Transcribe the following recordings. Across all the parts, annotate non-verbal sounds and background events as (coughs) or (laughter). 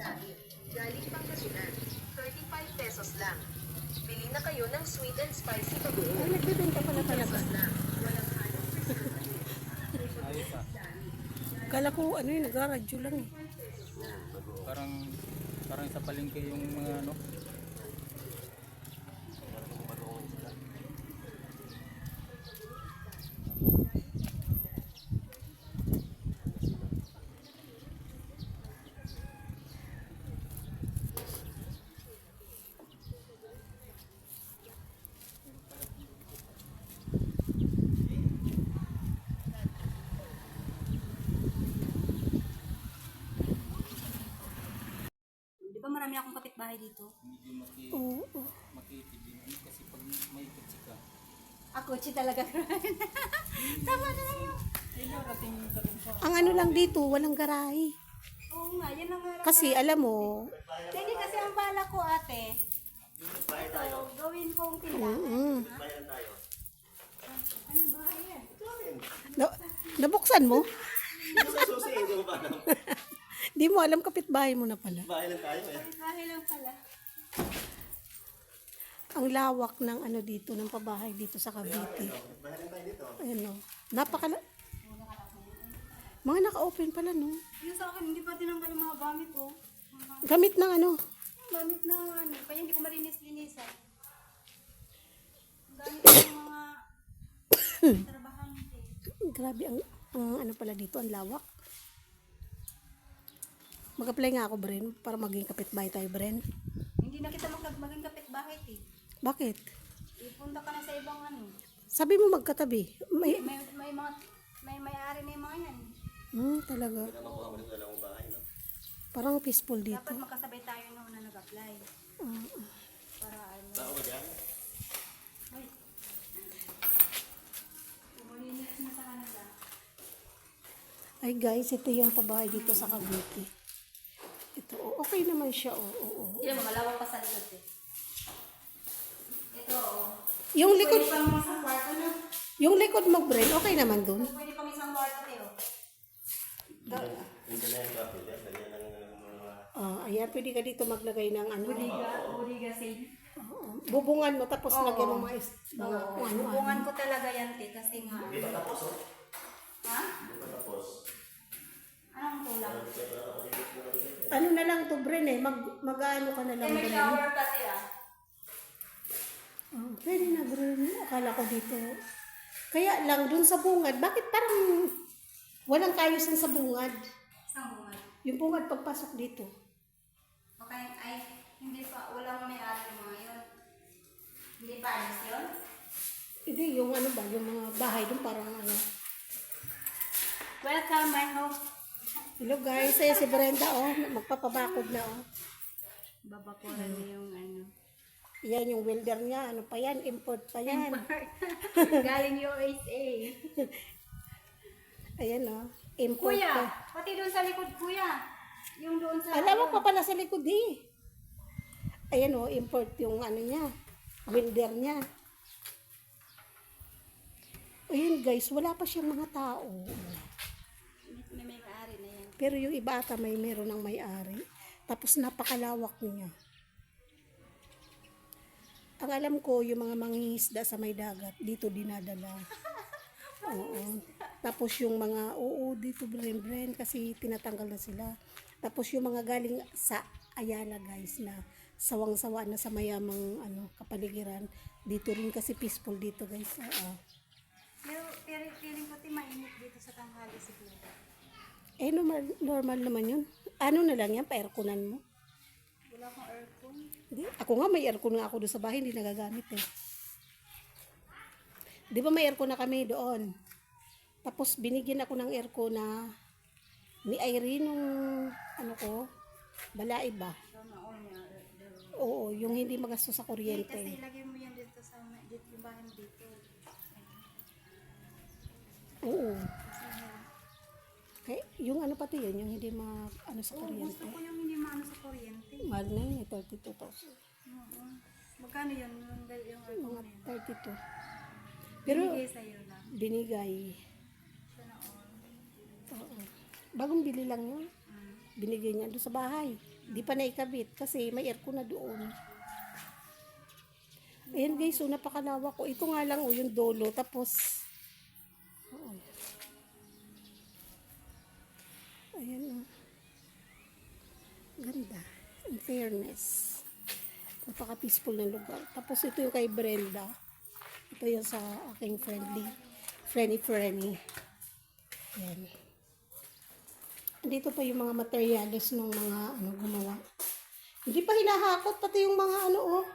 Dahil galing Pangasinan, 35 pesos lang. Bili na kayo ng sweet and spicy Ay, bagoong. nagbibenta pala talaga. Pesos lang. Walang halong. Kala ko ano yun, nag-radyo lang eh. Parang parang sa palengke yung mga ano. Kapitbahay dito? Medyo maki, Oo. makitid din yun kasi pag may kutsi ka. Ako, chi talaga. (laughs) Tama na lang yun. Narating sa... Ang ano lang dito, walang garahe. Oo nga, yan ang nga. Kasi alam mo, Hindi kasi ang bala ko ate. Ito, gawin kong tindahan. mm, Ano ba yan? na, nabuksan mo? (laughs) Susi, hindi mo pa alam. (laughs) Di mo alam kapitbahay mo na pala. Bahay lang tayo eh. Bahay lang pala. Ang lawak ng ano dito, ng pabahay dito sa Cavite. Bahay lang tayo dito. Ayun o. Napaka... Mga naka-open pala, no? Yung sa akin, hindi pa tinanggal yung mga gamit oh. Mga Gamit ng ano. gamit na ano, kaya hindi ko malinis-linisan. Ang Gamit ng mga (coughs) trabahante. Grabe, ang, ang ano pala dito, ang lawak. Mag-apply nga ako, Bren, para maging kapitbahay tayo, Bren. Hindi na kita mag maging kapitbahay eh. Bakit? Ipunta ka na sa ibang ano. Sabi mo magkatabi. May, May, may mga may may-ari na yung mga yan. hmm, talaga. Makuha mo dito lang ang bahay, no? Parang peaceful dito. Dapat makasabay tayo noon na nag-apply. Ah, Para ano. Tao ka dyan? Ay. Umulinis na sa kanila. Ay guys, ito yung pabahay dito sa Cavite. Okay naman siya, oh, oh, oh. Yan, malawak pa sa likod eh. Ito, oh. Yung likod, Pwede pang isang kwarto na. yung likod mo, Bren, okay naman dun. Pwede pang isang kwarto eh, oh. Hindi na yung kape dyan. Ganyan lang ang mga... Ah, ayan, pwede ka dito maglagay ng ano. Budiga, budiga sale. Oo. Bubungan mo, tapos lagyan mo mga, is- mga kung ano, ano. Hubungan ko talaga yan, te, kasi nga. Hindi pa tapos, oh. Ha? Hindi pa tapos. Anong kulang? Ano na lang to, Bren, eh. Mag, mag-ano ka na Eh, lang, may Bren. shower kasi ah. Oh, pwede na, Bren. Akala ko dito. Kaya lang, dun sa bungad, bakit parang walang kayusan sa bungad? Isang bungad. Yung bungad pagpasok dito. Okay, ay, hindi pa, walang may-ari mga yun. Hindi pa ayos yun? Hindi, yung ano ba, yung mga bahay dun parang ano. Welcome, my home. Hello guys, ayan si Brenda, oh. Magpapabakod na, oh. Babakuran niya yung ano. Yan yung welder niya, ano pa yan, import pa yan. (laughs) Galing USA. Ayan, oh. Import Kuya, pa. pati doon sa likod, kuya. Yung doon sa... Alam mo pa pala sa likod eh. Ayan oh, import yung ano niya, welder niya. Ayun guys, wala pa siyang mga tao. May may. Pero yung iba ata may meron ng may-ari. Tapos napakalawak niya. Ang alam ko, yung mga mangingisda sa may dagat, dito dinadala. (laughs) Oo. Tapos yung mga, oo, dito bren-bren, kasi tinatanggal na sila. Tapos yung mga galing sa Ayala guys, na sawang-sawa na sa mayamang ano, kapaligiran. Dito rin kasi peaceful dito guys. Oo. Pero, pero feeling ko ti mainit dito sa tanghali siguro. Eh, normal, normal naman yun. Ano na lang yan, pa-airconan mo. Wala akong aircon. Hindi. Ako nga may aircon nga ako doon sa bahay, hindi nagagamit eh. Di ba may aircon na kami doon? Tapos binigyan ako ng aircon na ni Irene nung ano ko, balai ba? The- Oo, yung hindi magasto sa Kasi kuryente. ilagay mo yan dito sa dito yung bahay mo dito. Oo. Kaya, yung ano pati yun, yung hindi ma, ano sa Oh, kuryente. gusto ko yung hindi maano sa kuryente. Mahal na yun, eh, 32,000. Oo. Magkano yun? Yung, yung Mga yun? 32. Pero, Bigay sa'yo lang. binigay. All. Oo. Bagong bili lang yun. Mm. Binigay niya doon sa bahay. Di pa naikabit kasi may aircon na doon. Ayan guys, so napakalawak ko. Ito nga lang oh, yung dolo. Tapos, Ayan oh. Ganda. In fairness. Napaka-peaceful ng lugar. Tapos ito yung kay Brenda. Ito yung sa aking friendly. Friendly Frenny. Ayan. Dito pa yung mga materials ng mga ano gumawa. Hindi pa hinahakot pati yung mga ano oh.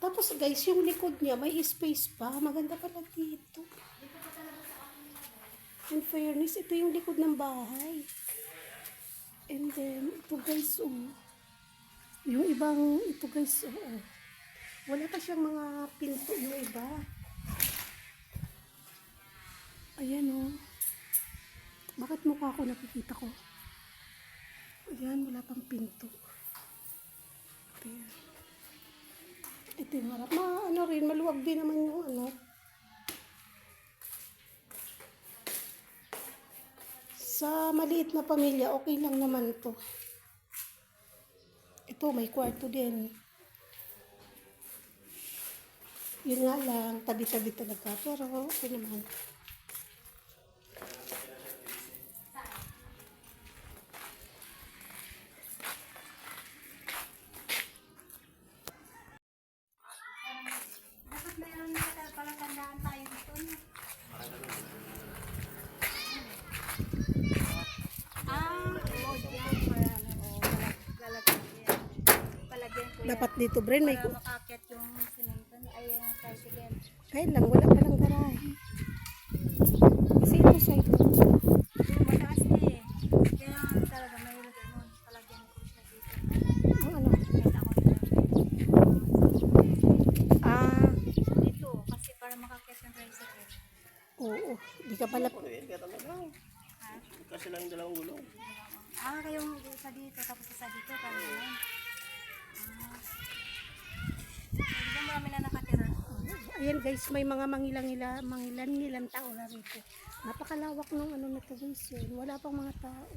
Tapos guys, yung likod niya may space pa. Maganda pala dito. In fairness, ito yung likod ng bahay. And then, ito guys, oh. Yung ibang, ito guys, oh. oh. Wala pa siyang mga pinto yung iba. Ayan, oh. Bakit mukha ko nakikita ko? Ayan, wala pang pinto. Ayan. Ito yung harap. Ma, ano rin, maluwag din naman yung ano. Sa maliit na pamilya, okay lang naman to. Ito, may kwarto din. Yun nga lang, tabi-tabi talaga. Pero okay naman. Dapat dito, Bren, may... Para makakit yung simento ay yung tricycle. Kaya lang, wala pa lang garahe. Kasi ito sa ito. Mataas na eh. Kaya talaga mayroon ganun. Palagyan ko siya dito. Ang ano? Kita ko. Ah, Dito, kasi para makakit yung tricycle. oo. Di ka pala... Ano yun? Kaya talaga. Ha? Kasi lang yung dalawang gulong. Ah, kayong isa dito, tapos isa dito, parang yun. Ayan guys, may mga mangilang-ila, mangilan-ngilang tao na rito. Napakalawak ng ano na to guys. Yun. Wala pang mga tao.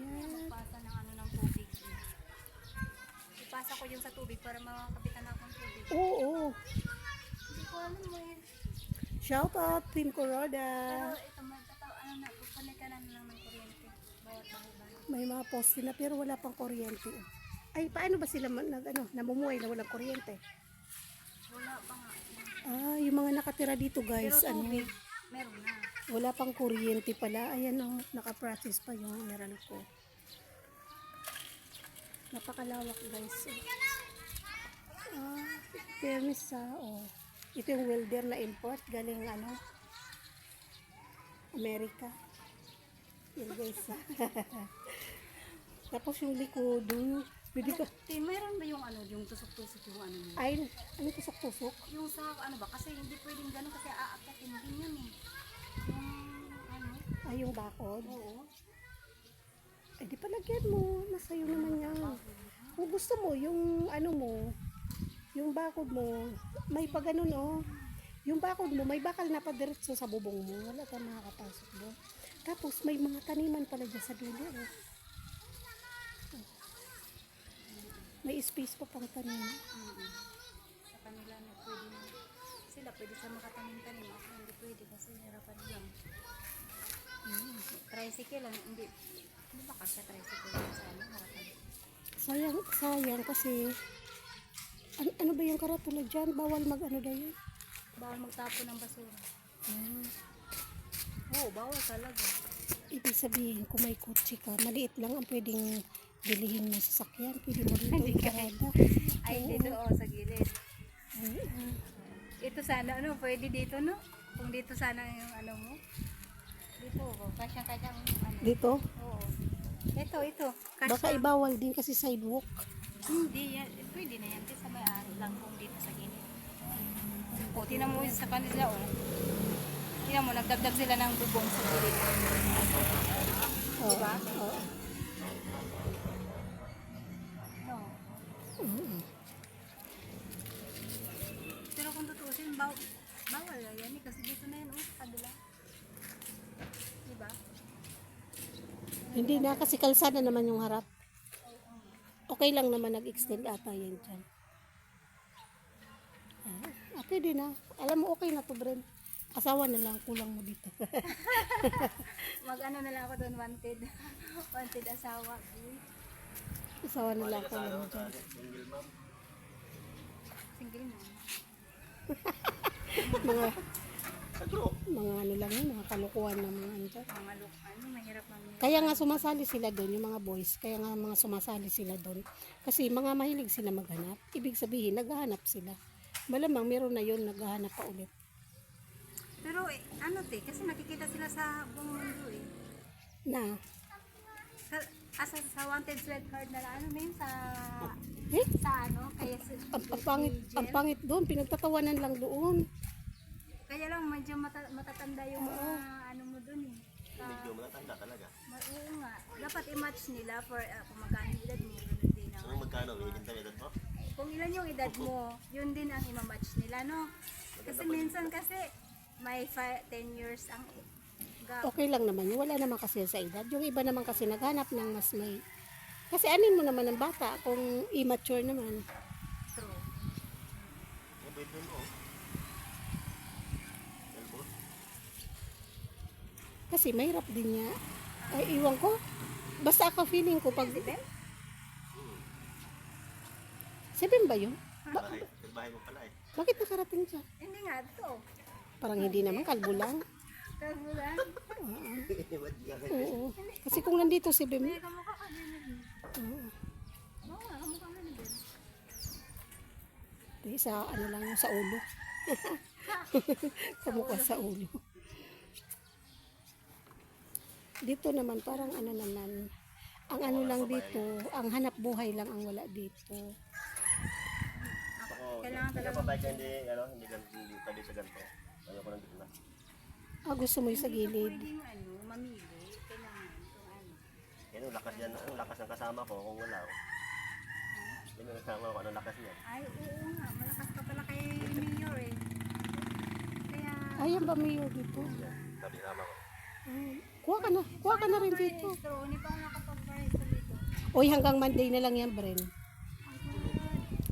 Yan. Pasa ng ano ng tubig. Ipasa ko yung sa tubig para makakapitan ako ng tubig. Oo. Hindi ko alam mo eh. Shout out Team Pero Coroda. ito, magkataw, ano na, ka na lang ng kuryente. Bawat bahay-bahay. May mga poste na pero wala pang kuryente. Ay, paano ba sila nag, ano, namumuhay na walang kuryente? Ah, yung mga nakatira dito Pero guys, ano, tubig, meron na. wala pang kuryente pala. Ayan oh, naka-process pa yung meron ko. Napakalawak guys. Ah, fairness sa, oh. Ito yung welder na import galing ano, Amerika. Yan guys. (laughs) Tapos yung likod, dun, pwede ka, Te, meron ba yung ano, yung tusok-tusok yung ano mo? ay, ano tusok-tusok? Yung sa ano ba, kasi hindi pwedeng gano'n kasi aakyatin din yun eh. Yung ano, Ay, yung bakod. oo. Eh, di palagyan mo. Nasa'yo naman yan. Kung gusto mo, yung ano mo, yung bakod mo, may pa ganun, oh. Yung bakod mo, may bakal na padiretso sa bubong mo. Wala kang makakapasok doon. Tapos, may mga taniman pala dyan sa dulo. Oh. May space pa pang tanim. Sa kanila na pwede na. Sila pwede sa makatanim-tanim. Ako hindi pwede kasi hirapan lang. Mm. Tricycle lang, hindi. Hindi ba kasi tricycle lang sa ano, harapan? Sayang, sayang kasi, ano, ano ba yung karatula dyan? Bawal mag ano daw yun? Bawal magtapon ng basura. Ah. Oo, bawal talaga. Ibig sabihin, kung may kotse ka, maliit lang ang pwedeng bilihin mo sa sakyan. Pwede mo dito iparada. Ay, dito, oh, sa gilid. Ito sana, ano, pwede dito, no? Kung dito sana yung ano mo. Dito, kasya-kasyang ano. Dito? Oo. Ito, ito. Kasya. Baka ibawal din kasi sidewalk. Hindi yan. Pwede na yan. Kasi sa may ari lang kung dito sa gilid. O, tinan mo sa kanila, oh. Tinan mo, nagdagdag sila ng bubong sa gilid. Oo. Diba? Oo. Oo. Pero kung tutusin, baw Bawal na yan eh, kasi dito na yan, oh, kabila. Diba? Hindi na, kasi kalsada naman yung harap. Okay lang naman nag-extend ata yan dyan. Ah, ah, pwede na. Alam mo, okay na to, Bren. Asawa na lang, kulang mo dito. (laughs) Mag ano na lang ako doon, wanted. (laughs) wanted asawa. Eh, Asawa na lang, kulang mo dyan. Single mom. Mga, mga ano lang yun, mga kalukuhan ng mga ano dyan. Mga ano, mahirap mang Kaya nga sumasali sila doon, yung mga boys. Kaya nga mga sumasali sila doon. Kasi mga mahilig sila maghanap. Ibig sabihin, naghahanap sila. Malamang meron na yun, naghahanap pa ulit. Pero eh, ano te, kasi nakikita sila sa buong mundo eh. Na, asa sa wanted red card na ano yun, sa eh, sa ano, kaya sa, ang, ang pangit, ang pangit doon, pinagtatawanan lang doon. kaya lang medyo mata, matatanda yung mga ano mo dun eh. Sa, Medyo matatanda talaga. ma- oo nga, dapat i-match nila for uh, kung magkano yung edad mo, din Ano magkano? Tayo doon po? kung ilan yung edad mo, yun din ang imamatch nila, no? Kasi minsan kasi may 5, 10 years ang. Okay lang naman yun. Wala naman kasi sa edad. Yung iba naman kasi naghanap ng mas may... Kasi anin mo naman ng bata kung immature naman. True. Oh. Kasi mahirap din niya. Ay, iwan ko. Basta ako feeling ko pag... Seven ba yun? Ba- Bahay. Bahay mo pala eh. bakit nakarating siya? Hindi nga, ito. Parang hindi naman, kalbo lang. Ka (laughs) Oo. Kasi kung nandito si Bim, ka oo. Ka. Di, sa ano lang yung sa ulo. (laughs) sa mukha sa ulo. Dito naman parang ano naman, ang ano lang dito, ang hanap buhay lang ang wala dito. Kailangan hindi ka talaga- na hindi, ano, hindi ganito, hindi pwede sa ganito. Ayoko lang dito na. Ah, gusto mo yung sa gilid. Pwedeng ano, mamili. Kailangan kung ano. Yan ang lakas yan, ang lakas ng kasama ko kung wala. oh. Yan ang kasama ko, anong lakas niya. Ay, oo nga. Malakas ka pala kay Mayor eh. Kaya, Ayan ba mayor dito? Yan, sabi kasama ko. Ah, kuha ka na, kuha ka na rin dito. Hindi pa ako nakapag-price dito. Oy, hanggang Monday na lang yan, Bren.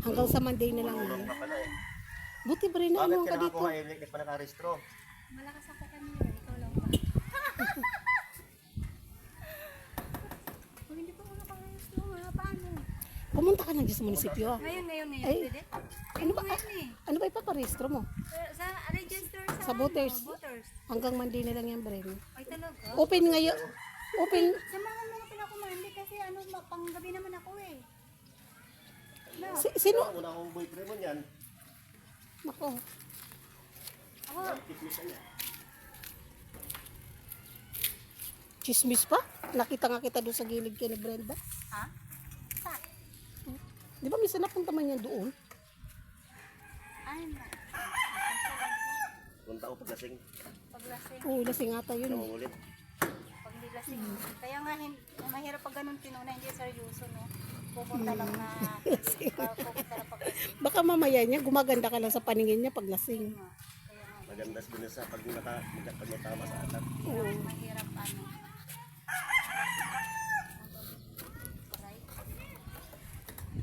Hanggang sa Monday na lang yan. ka pala eh. Buti, Bren, na Bakit ano ka kailangan dito. ko kayo, hindi pa nakarestro? Malakas ako kanina. Ikaw lang ba? Kung hindi pa ako nakapag-price mo, wala paano. Pumunta ka na dyan sa munisipyo. ah. Ngayon, ngayon, ngayon. Ay, Pwede? Ano ba, Ngayon eh. ano ba ipaparehistro mo? Pero Sa register sa, Sa voters. Ano, voters. Hanggang Monday na lang yan, Bren. Ay talaga? Open ngayon. Open. Samahan mo na pala ako mandi kasi ano, ma- panggabi naman ako eh. No. Si- sino? Una akong boyfriend mo yan. Nako. Niya. Chismis pa? Nakita nga kita doon sa gilid kay ni Brenda. ha? Sa? Di ba minsan napunta man yan doon? Ay, na. Punta ako paglasing. Paglasing. Oo, lasing ata yun. Nangungulit. Pag hindi lasing. Kaya nga, hin- mahirap pag ganun tinuna, hindi seryoso, no? Pupunta lang na, (laughs) ah, pupunta lang paglasing. Baka mamaya niya, gumaganda ka lang sa paningin niya pag lasing. Magandas din sa pag nata, pag natama sa anak. Oo. mahirap ano.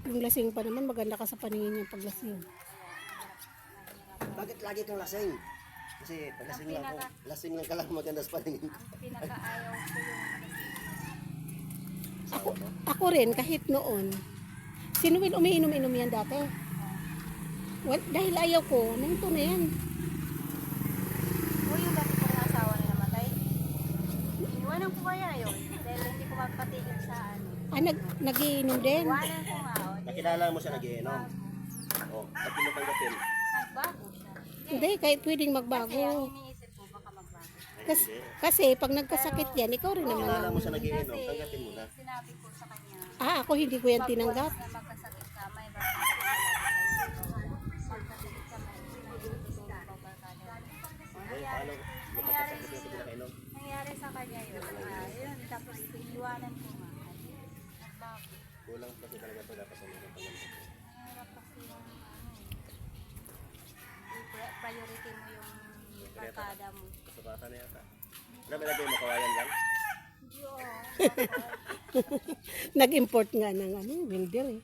Yung lasing pa naman, maganda ka sa paningin niya pag lasing. Bakit lagi kang lasing? Kasi pag lasing lang ako, lasing lang ka lang maganda sa paningin. Ang pinakaayaw ko yung Ako, ako rin, kahit noon, si Noel umiinom-inom yan dati. Well, dahil ayaw ko, nandito na yan. Yung dati kong asawa na namatay. Iniwanan ko kaya yun. Dahil hindi ko magpatigil sa ano. Ah, nag, nagiinom din. Iwanan ko nga. O, di- Nakilala mo siya nagiinom. Oh, at pinutanggapin. Nagbago siya. Hindi, kahit pwedeng Kasi ang magbago. iniisip ko baka magbago. Kasi, kasi pag nagkasakit yan, ikaw rin naman. Nakilala mo siya nagiinom, Kasi tanggapin mo na. sinabi ko sa kanya, Ah, ako hindi ko yan tinanggap. na magkasakit barkada mo. Kasabasa na yata. Ano ba lagay mo? Kawayan lang? (laughs) Nag-import nga ng ano, welder eh.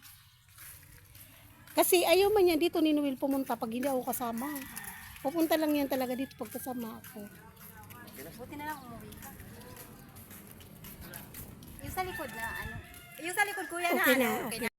Kasi ayaw man yan dito ni Noel pumunta pag hindi ako kasama. Pupunta lang yan talaga dito pag kasama ako. Buti na lang umuwi ka. Yung sa likod na ano. Yung sa likod kuya na Okay ano. na, Okay okay. na.